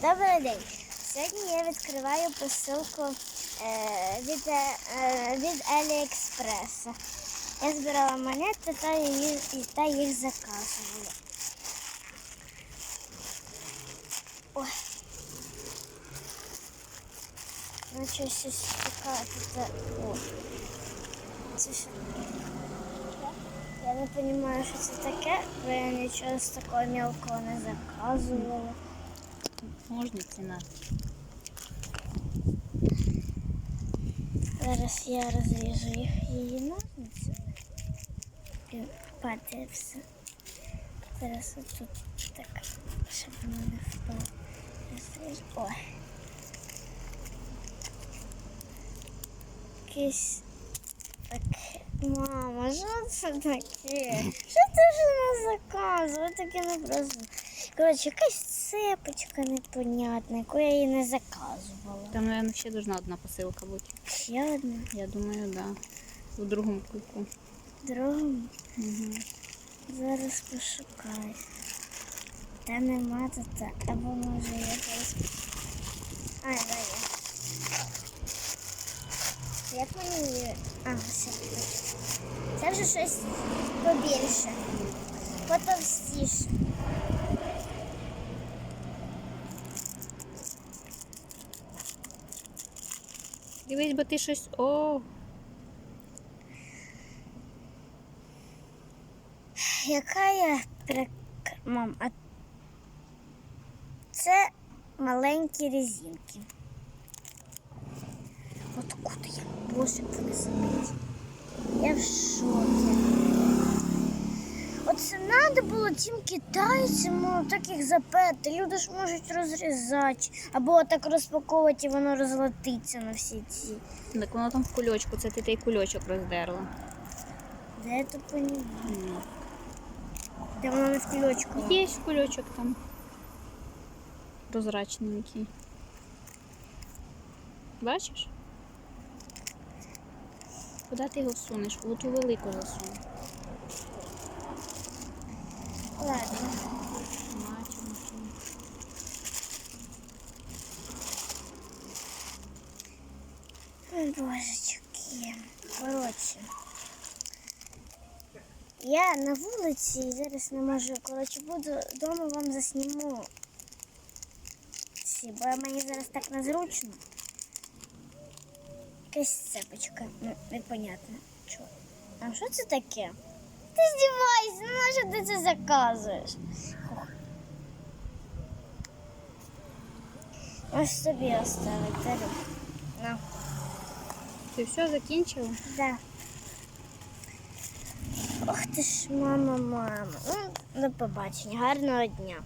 Добрий день. Сьогодні я відкриваю посилку е, від, е, від Аліекспреса. Я збирала монети та, і- та їх заказувала. Ой. Наче щось така тут. О. Це що? Я не розумію, що це таке, бо я нічого з такого мілкого не заказувала. Можна ціна. Зараз я розріжу їх її ножницями. І падає все. Зараз отут так, щоб воно не впало. Розріжу. Ой. Якийсь таке. Мама, що це таке? Що ти вже не заказувала? Таке не просто. Коротше, якась цепочка непонятна, яку я її не заказувала. Там, мабуть, ще должна одна посилка бути. Ще одна. Я думаю, да. У другому кульку. Другому. Угу. Зараз пошукаю. Та нема тут. Або може я зараз. А, да, є. Як мені. А, все. Це вже щось побільше. Потовстіше. Дивись, бо ти щось. О, Яка я прик... Мам, а це маленькі резинки. Откуда я? Боже, забиті. Я в шокі. Оце треба було тим китайцям ну, так їх заперти. Люди ж можуть розрізати. Або так розпаковувати і воно розлетиться на всі ці. так воно там в кульочку, це ти той кульочок роздерла. Де я то понімаю? Ну. Де воно не в кульочку? Є кульочок там. Прозрачненький. Бачиш? Куди ти його всунеш? У ту велику засунь. Божечки. Коротше. Я на вулиці і зараз не можу. Коротше, буду вдома вам засніму. Бо мені зараз так незручно. Якась цепочка. Ну, непонятно. Чо? А що це таке? Ти здівайся, ну що ти це заказуєш? Ось собі оставить, дарю. На. Ти все закінчила? Да. Ох ти ж, мама, мама. Ну, до побачення. Гарного дня.